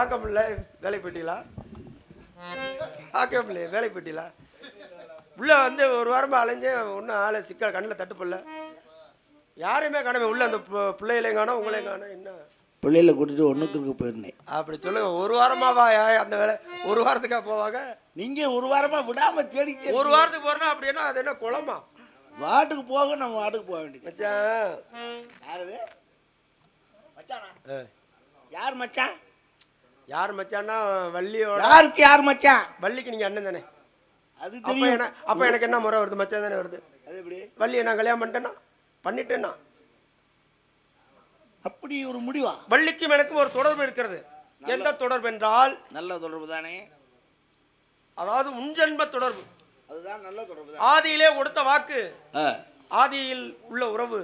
பார்க்க முடியல. வேலைக்கு போயிட்டீங்களா பார்க்க முடியல. வேலைக்கு போயிட்டீங்களா உள்ள வந்து ஒரு வாரமாக அலைஞ்சேன் ஒன்றும் ஆளை சிக்கல் கண்ணில் தட்டுப்படல. யாரையுமே காணவே உள்ள அந்த பிள்ளைகளையும் காணோம் உங்களையும் காணோம். என்ன? பிள்ளைகளை கூட்டிட்டு ஒன்றுக்கு போயிருந்தேன். அப்படி சொல்லுங்க. ஒரு வாரமாவா அந்த வேலை ஒரு வாரத்துக்கா போவாங்க? நீங்க ஒரு வாரமா விடாம தேடிக்கிட்டே ஒரு வாரத்துக்கு போறேன்னா அப்படின்னா அது என்ன குளமா? வாட்டுக்கு போக நம்ம வாட்டுக்கு போக வேண்டியது. மச்சான். யாரு மச்சானா. யார் மச்சான்? யார் மச்சான்னா வள்ளியோட யாருக்கு யார் மச்சான் வள்ளிக்கு நீங்க அண்ணன் தானே. அது தெரியும். அப்ப எனக்கு என்ன முறை வருது? மச்சான் தானே வருது. அது எப்படி? வள்ளியை நான் கல்யாணம் பண்ணிட்டேன்னா பண்ணிட்டேன்னா அப்படி ஒரு முடிவா? வள்ளிக்கும் எனக்கும் ஒரு தொடர்பு இருக்கிறது. எந்த தொடர்பு என்றால் நல்ல தொடர்பு தானே. அதாவது முன்ஜென்ம தொடர்பு. அதுதான் நல்ல தொடர்பு ஆதியிலே கொடுத்த வாக்கு. ஆதியில் உள்ள உறவு.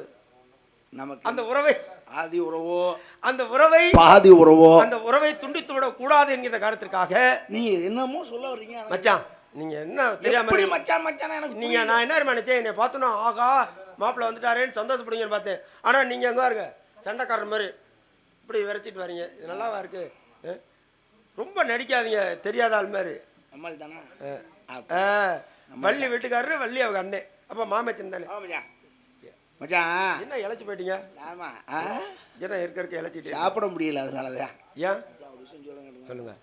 நமக்கு அந்த உறவை ஆதி உறவோ அந்த உறவை பாதி உறவோ. அந்த உறவை துண்டித்து விடக் கூடாது என்கிற காரணத்திற்காக நீங்க என்னமோ சொல்ல வர்றீங்க மச்சான் நீங்க என்ன தெரியாம மச்சான் மச்சான் எனக்கு நீங்க நான் என்ன நினைச்சேன்? என்னை பார்த்தோன்னா ஆகா மாப்பிள்ளை வந்துட்டாரேன்னு சந்தோஷப்படுங்கன்னு பார்த்தேன். ஆனா நீங்க எங்க இருங்க சண்டைக்காரர் மாதிரி. இப்படி விரைச்சிட்டு வரீங்க. இது நல்லாவா இருக்கு? ரொம்ப நடிக்காதீங்க தெரியாத ஆள் மாதிரி. அம்மாள் தானா வள்ளி வீட்டுக்காரரு வள்ளி அவங்க அண்ணன் அப்ப மாமச்சன் தானே. மச்சான். என்ன இழைச்சி போயிட்டீங்க? ஆமா. ஆ? என்ன இருக்க இருக்க இழைச்சிட்டு சாப்பிட முடியல அதனாலதான். ஏன்? சொல்லுங்க.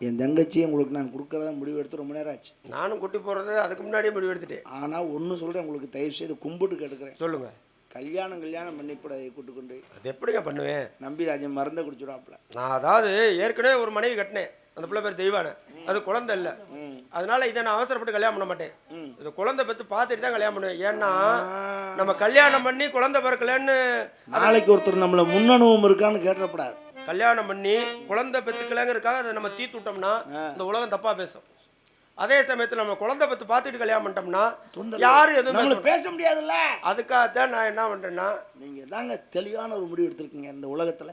என் தங்கச்சி உங்களுக்கு நான் கொடுக்கறதா முடிவு எடுத்து ரொம்ப நேரம் ஆச்சு. நானும் குட்டி போடுறது அதுக்கு முன்னாடியே முடிவு எடுத்துட்டேன். ஆனா ஒன்று சொல்றேன் உங்களுக்கு தயவு செய்து கும்பிட்டு கேட்டுக்கிறேன். சொல்லுங்க. கல்யாணம் கல்யாணம் பண்ணிப்பட கூட்டு கொண்டு அது எப்படிங்க பண்ணுவேன்? நம்பிராஜன் மறந்த குடிச்சுடாப்புல நான் அதாவது ஏற்கனவே ஒரு மனைவி கட்டினேன். அந்த பிள்ளை பேர் தெய்வான. அது குழந்தை இல்லை. அதனால இதை நான் அவசரப்பட்டு கல்யாணம் பண்ண மாட்டேன். இது குழந்தை பெற்று பார்த்துட்டு தான் கல்யாணம் பண்ணுவேன். ஏன்னா நம்ம கல்யாணம் பண்ணி குழந்தை பிறக்கலன்னு நாளைக்கு ஒருத்தர் நம்மள முன்னனுபவம் இருக்கான்னு கேட்டப்படாது கல்யாணம் பண்ணி குழந்தை பெற்றுக்கலங்கிறதுக்காக அதை நம்ம தீத்து விட்டோம்னா இந்த உலகம் தப்பா பேசும். அதே சமயத்தில் நம்ம குழந்தை பெற்று பார்த்துட்டு கல்யாணம் பண்ணிட்டோம்னா யாரும் எதுவும் பேச முடியாதுல்ல? அதுக்காகத்தான் நான் என்ன பண்றேன்னா நீங்க தாங்க தெளிவான ஒரு முடிவு எடுத்திருக்கீங்க இந்த உலகத்துல.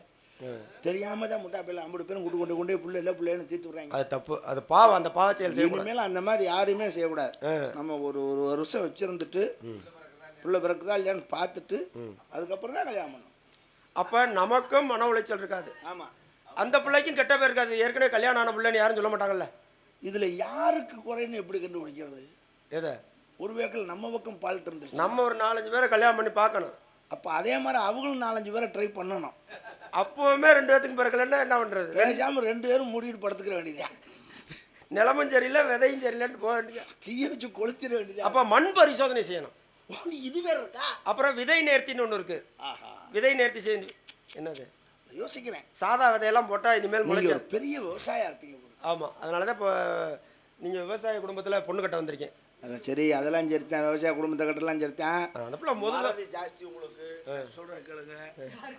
தெரியாம தான் முட்டா பேர்ல ஐம்பது பேரும் கூட்டு கொண்டு கொண்டே புள்ள இல்லை பிள்ளைன்னு தீர்த்து விடுறாங்க அது தப்பு. அது பாவம். அந்த பாவ செயல் இனிமேல் அந்த மாதிரி யாரையுமே செய்யக்கூடாது. நம்ம ஒரு ஒரு வருஷம் வச்சிருந்துட்டு பிள்ளை பிறக்குதா இல்லையான்னு பார்த்துட்டு அதுக்கப்புறம் தான் கல்யாணம் பண்ணணும். அப்ப நமக்கும் மன உளைச்சல் இருக்காது. ஆமா. அந்த பிள்ளைக்கும் கெட்ட பேர் இருக்காது. ஏற்கனவே கல்யாணம் ஆன பிள்ளைன்னு யாரும் சொல்ல மாட்டாங்கல்ல? இதுல யாருக்கு குறைன்னு எப்படி கண்டுபிடிக்கிறது? எதை? ஒரு வேக்கில் நம்ம பக்கம் பால்ட்டு இருந்துச்சு நம்ம ஒரு நாலஞ்சு பேரை கல்யாணம் பண்ணி பார்க்கணும். அப்போ அதே மாதிரி அவங்களும் நாலஞ்சு பேரை ட்ரை பண்ணணும். அப்பவுமே ரெண்டு பேத்துக்கு பிறக்கலன்னா என்ன பண்றது? பேசாம ரெண்டு பேரும் மூடிட்டு படுத்துக்கிற வேண்டியதுதான். நிலமும் சரியில்லை விதையும் சரியில்லைன்னு போக வேண்டியது தீய வச்சு கொளுத்திட வேண்டியதுதான். அப்ப மண் பரிசோதனை செய்யணும். இது வேற இருக்கா? அப்புறம் விதை நேர்த்தின்னு ஒன்று இருக்கு. ஆஹா. விதை நேர்த்தி செய்து என்னது? யோசிக்கிறேன். சாதா விதையெல்லாம் போட்டா இனிமேல் ஒரு பெரிய விவசாயியா இருப்பீங்க போல. ஆமா அதனால தான் இப்போ நீங்க விவசாய குடும்பத்துல பொண்ணு கட்ட வந்திருக்கேன் சரி அதெல்லாம் சரித்தான் விவசாய குடும்பத்தை கட்டெல்லாம் சரித்தான் முதல்ல. ஜாஸ்தி உங்களுக்கு. சொல்ற கேளுங்க.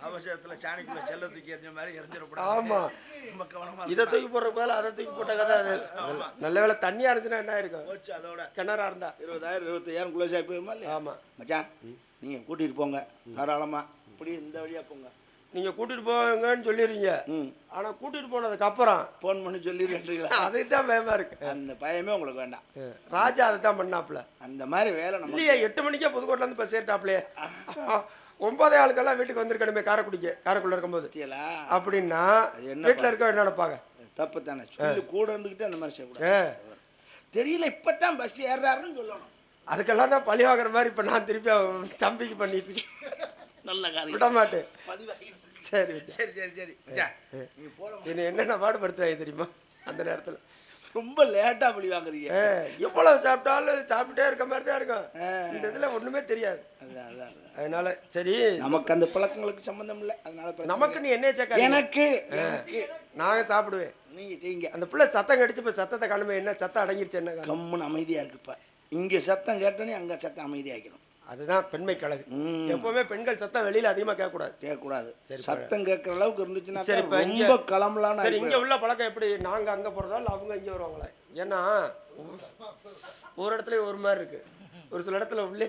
அவசரத்துல சாணிக்குள்ள செல்ல தூக்கி எறிஞ்ச மாதிரி எரிஞ்சிடக்கூடாது ஆமா. கவனமா இதை தூக்கி போடுற பதில் அதை தூக்கி போட்ட கதை அது. நல்ல வேளை தண்ணியா இருந்துச்சுன்னா என்ன இருக்கும் போச்சு அதோட. கிணறா இருந்தா. இருபதாயிரம் இருபத்தையாயிரம் குளோஸ் ஆகி போயிருமா இல்லையா? ஆமா. மச்சான் நீங்க கூட்டிட்டு போங்க. தாராளமா. இப்படி இந்த வழியா போங்க. நீங்க கூட்டிட்டு போங்கன்னு சொல்லிடுறீங்க. ஆனா கூட்டிட்டு போனதுக்கு அப்புறம் ஃபோன் பண்ணி சொல்லிடுறீங்களா? அதுக்கு தான் பயமா இருக்கு. அந்த பயமே உங்களுக்கு வேண்டாம். ராஜா அதை தான் பண்ணாப்ல அந்த மாதிரி வேலை நம்ம இல்லையா எட்டு மணிக்கே புதுக்கோட்ல இருந்து பஸ் ஏறிட்டாப்லையே ஒன்பதே ஆளுக்கெல்லாம் வீட்டுக்கு வந்திருக்கணுமே காரைக்குடிக்கு காரைக்குள்ள இருக்கும்போது. அப்படின்னா வீட்டுல இருக்க என்ன நினைப்பாங்க? தப்பு தானே சொல்லி கூட இருந்துக்கிட்டு அந்த மாதிரி செய்யக்கூடாது. தெரியல இப்பதான் பஸ் ஏறாருன்னு சொல்லணும். அதுக்கெல்லாம் தான் பழி வாங்குற மாதிரி இப்ப நான் திருப்பி தம்பிக்கு பண்ணிட்டு. நல்ல காரியம். விட மாட்டேன். சரி சரி சரி சரி. நீ என்னென்ன பாடுபடுத்துவாங்க தெரியுமா? அந்த நேரத்துல. ரொம்ப லேட்டா பழி வாங்குறீங்க. எவ்வளவு சாப்பிட்டாலும் சாப்பிட்டே இருக்க மாதிரி தான் இருக்கும். இந்த இதுல ஒண்ணுமே தெரியாது. அதான், அதான், அதான். அதனால சரி. நமக்கு அந்த பழக்கங்களுக்கு சம்பந்தம் இல்லை. அதனால நமக்கு நீ என்ன. சேர்க்க எனக்கு நாங்க சாப்பிடுவேன். நீங்க செய்யுங்க. அந்த பிள்ளை சத்தம் கடிச்சு இப்ப சத்தத்தை காணுமே என்ன சத்தம் அடங்கிருச்சு என்ன? கம்முன்னு அமைதியா இருக்குப்ப. இங்க சத்தம் கேட்டோன்னே அங்க சத்தம் அமைதியாக்கணும் அதுதான் பெண்மை கழகு. எப்பவுமே பெண்கள் சத்தம் வெளியில அதிகமா கேட்கக்கூடாது. கேட்கக்கூடாது. சத்தம் கேட்கற அளவுக்கு இருந்துச்சுன்னா சரி, இப்ப ரொம்ப களம்பலான்னு சரி இங்க உள்ள பழக்கம் எப்படி? நாங்க அங்க போறதா இல்ல அவங்க இங்க வருவாங்களா? ஏன்னா ஒரு இடத்துல ஒரு மாதிரி இருக்கு. ஒரு சில இடத்துல உள்ளே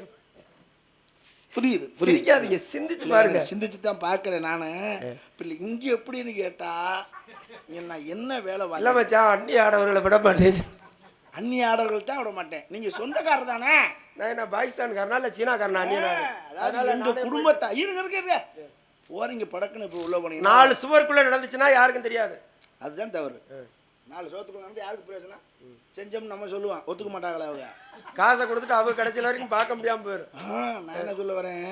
புரியுது புரியுது. சிரிக்காதீங்க சிந்திச்சு பாருங்க. சிந்திச்சு தான் பார்க்கறேன் நானு. இப்ப இங்க எப்படின்னு கேட்டா நான் என்ன வேலை பார்க்க மச்சான் அண்ணி ஆடவர்களை விட மாட்டேன். அந்நிய ஆடர்கள் தான் விட மாட்டேன். நீங்க சொந்தக்காரர் தானே? நான் என்ன பாகிஸ்தான்காரனா இல்ல சீனாக்காரனா நானு. அதாவது எங்க குடும்பத்தை இருங்க இருக்க இருக்க போறீங்க படக்குன்னு இப்ப உள்ள போனீங்கன்னா. நாலு சுவருக்குள்ள நடந்துச்சுன்னா யாருக்கும் தெரியாது. அதுதான் தவறு. நாலு சோத்துக்குள்ள நடந்து யாருக்கு பிரயோஜனம் செஞ்சோம்னு நம்ம சொல்லுவான். ஒத்துக்க மாட்டாங்களே அவங்க? காசை கொடுத்துட்டு அவங்க கடைசியில் வரைக்கும் பார்க்க முடியாம போயிடும் நான் என்ன சொல்ல வரேன்?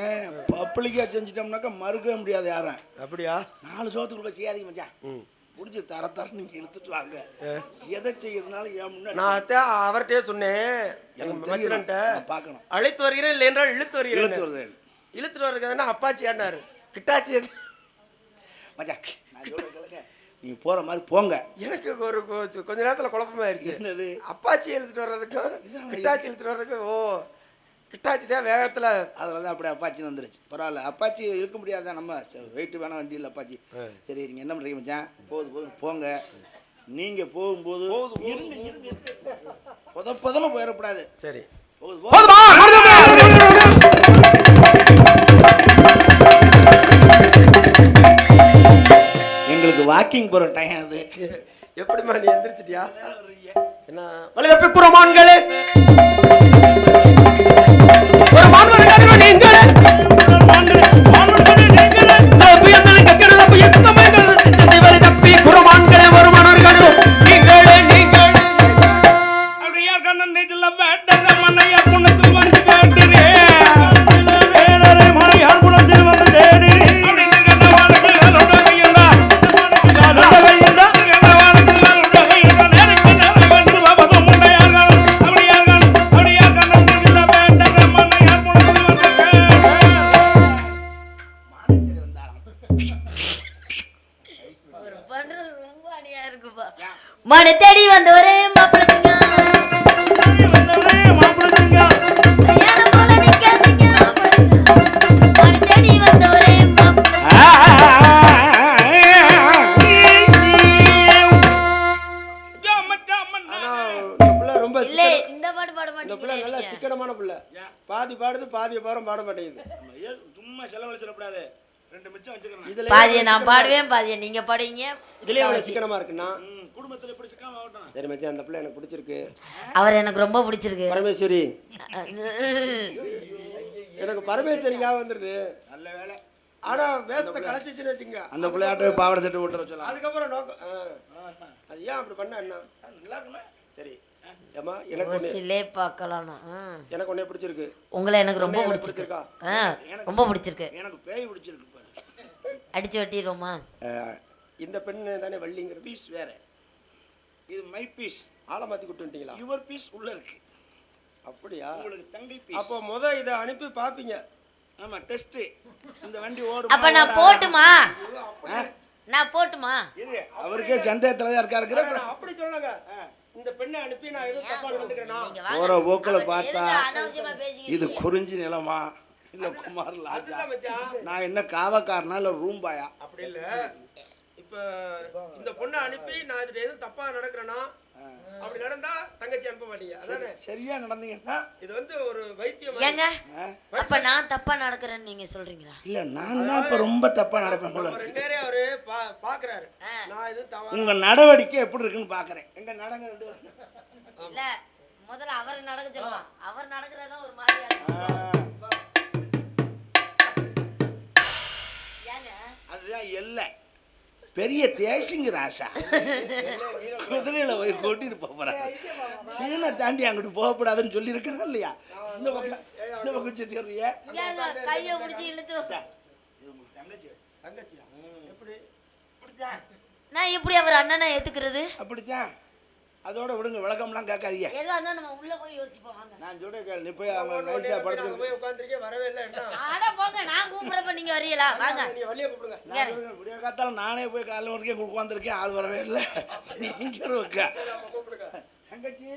பப்ளிக்காக செஞ்சிட்டோம்னாக்கா மறுக்கவே முடியாது யாரும். அப்படியா? நாலு சோத்துக்குள்ள செய்யாதீங்க மச்சான். பிடிச்சி தர தர நீங்கள் இழுத்துட்டு வாங்க. எதை செய்யறதுனாலும் என் முன்னாடி நான் அவர்கிட்டயே சொன்னேன். பார்க்கணும். அழைத்து வருகிறேன் இல்லை என்றால் இழுத்து வருகிறேன். இழுத்து வருது இழுத்துட்டு வருகிறதுனா அப்பாச்சி ஏன்னாரு கிட்டாச்சி எது? மச்சான் நான் சொல்றேன் கேளுங்க. நீங்க போற மாதிரி போங்க. எனக்கு ஒரு கொஞ்ச நேரத்துல குழப்பமாயிருச்சு. என்னது? அப்பாச்சி இழுத்துட்டு வர்றதுக்கும் கிட்டாச்சி இழுத்துட்டு வர்றதுக்கும் ஓ கிட்டாச்சி தான் வேகத்துல. அதில் தான் அப்படியே அப்பாச்சின்னு வந்துருச்சு. பரவாயில்ல. அப்பாச்சி இழுக்க முடியாதான் நம்ம வெயிட் வேணாம் வண்டி இல்லை அப்பாச்சி. சரி நீங்கள் என்ன பண்ணுறீங்க மச்சான்? போகுது போகுது போங்க. நீங்கள் போகும்போது இருங்க இருங்க இருங்க. புத புதன போயிடக்கூடாது. சரி. போகுது எங்களுக்கு வாக்கிங் போகிற டைம் அது. எப்படிம்மா நீ எந்திரிச்சிட்டியா? என்ன வழிதப்பி குறமான்களே பிள்ளை நல்ல மாட்டீங்க சிக்கனமான பிள்ளை. பாதி பாடுது பாதி பாரம் பாட மாட்டேங்குது. சும்மா செலவழிச்சிடக்கூடாது ரெண்டு மிச்சம் வச்சுக்கிறேன் பாதியை நான் பாடுவேன் பாதியை நீங்க பாடுவீங்க. இதுலயே சிக்கனமா இருக்குன்னா குடும்பத்தில் எப்படி சிக்காம ஆகட்டும். சரி மச்சான் அந்த பிள்ளை எனக்கு பிடிச்சிருக்கு. அவர் எனக்கு ரொம்ப பிடிச்சிருக்கு. பரமேஸ்வரி. எனக்கு பரமேஸ்வரிக்காக வந்துருது. நல்ல வேலை. ஆனா வேஷத்தை கலைச்சிச்சுன்னு வச்சுங்க அந்த பிள்ளையாட்ட பாவாடை சட்டை விட்டுற சொல்லலாம். அதுக்கப்புறம் நோக்கம். அது ஏன் அப்படி பண்ண என்ன? நல்லா இருக்குமே சரி. ஏமா எனக்கு பார்க்கலாம் ம். எனக்கு ஒன்னே பிடிச்சிருக்கு. உங்களை எனக்கு ரொம்ப உன்னை எனக்கு பிடிச்சிருக்கு. ரொம்ப பிடிச்சிருக்கு. எனக்கு பேய் பிடிச்சிருக்கு அடிச்சு வெட்டிடுவோமா? இந்த பெண்ணு தானே வள்ளிங்கிறது. பீஸ் வேற. இது மை பீஸ் ஆளை மாத்தி கூட்டு வந்துட்டீங்களா? யுவர் பீஸ் உள்ள இருக்கு. அப்படியா? உங்களுக்கு தங்கை பீஸ் அப்போ முத இதை அனுப்பி பாப்பீங்க. ஆமா டெஸ்ட் இந்த வண்டி ஓடும். அப்ப நான் போட்டுமா? நான் போட்டுமா? இரு அவருக்கே சந்தேகத்துல தான் இருக்காரு நான் அப்படி சொல்லுங்க இந்த பெண்ணை அனுப்பி நான் எதுவும் தப்பா நடந்துக்கிறேனா. போற போக்குல பார்த்தா இது குறிஞ்சி நிலமா? இல்ல குமார் லாஜா? அதுதான் மச்சான். நான் என்ன காவக்காரனா இல்ல ரூம் பாயா அப்படி இல்ல. இப்ப இந்த பொண்ணை அனுப்பி நான் இதுல எதுவும் தப்பா நடக்கிறேனா? அப்படி நடந்தா தங்கச்சி அனுப்ப மாட்டீங்க. அதானே? சரியா நடந்தீங்கன்னா இது வந்து ஒரு வைத்தியம் ஏங்க? அப்ப நான் தப்பா நடக்கிறேன்னு நீங்க சொல்றீங்களா? இல்ல நான் தான் இப்ப ரொம்ப தப்பா நடப்பேன் போல. ரெண்டு பேரையும் அவரு பா- பாக்குறாரு. நான் இது உங்க நடவடிக்கை எப்படி இருக்குன்னு பாக்குறேன். எங்க நடங்க ரெண்டு. இல்ல முதல்ல அவர் நடக்க சொல்லலாம் அவர் நடக்கிறதா ஒரு மாதிரியா அதுதான் எல்லை. பெரிய தேசிங்க ராசா. குதிரையில போய் கூட்டிட்டு போறேன் சீனை தாண்டி அங்கிட்டு போகக்கூடாதுன்னு சொல்லி இருக்கணும் இல்லையா? இந்த பக்கம் இந்த கையை பிடிச்சி இழுத்து நான் எப்படி அவர் அண்ணனை ஏத்துக்கிறது? அப்படித்தான். அதோட விடுங்க விளக்கம்லாம் கேட்காதீங்க. நம்ம உள்ள போய் யோசிப்போம் வாங்க. நான் சொல்ல கேள் நீ போய் அவங்க உடனே நைஸா படுத்து போய் உட்காந்துருக்கே வரவே இல்லை என்ன? போங்க நான் கூப்பிடுறப்ப நீங்க வரீங்களா? வாங்க. நீங்க வழியை கூப்பிடுங்க. நான் விடிய காத்தால நானே போய் காலைல வரைக்கும் உட்காந்துருக்கேன் ஆள் வரவே இல்லை. நீங்க கூப்பிடுங்க. தங்கச்சி.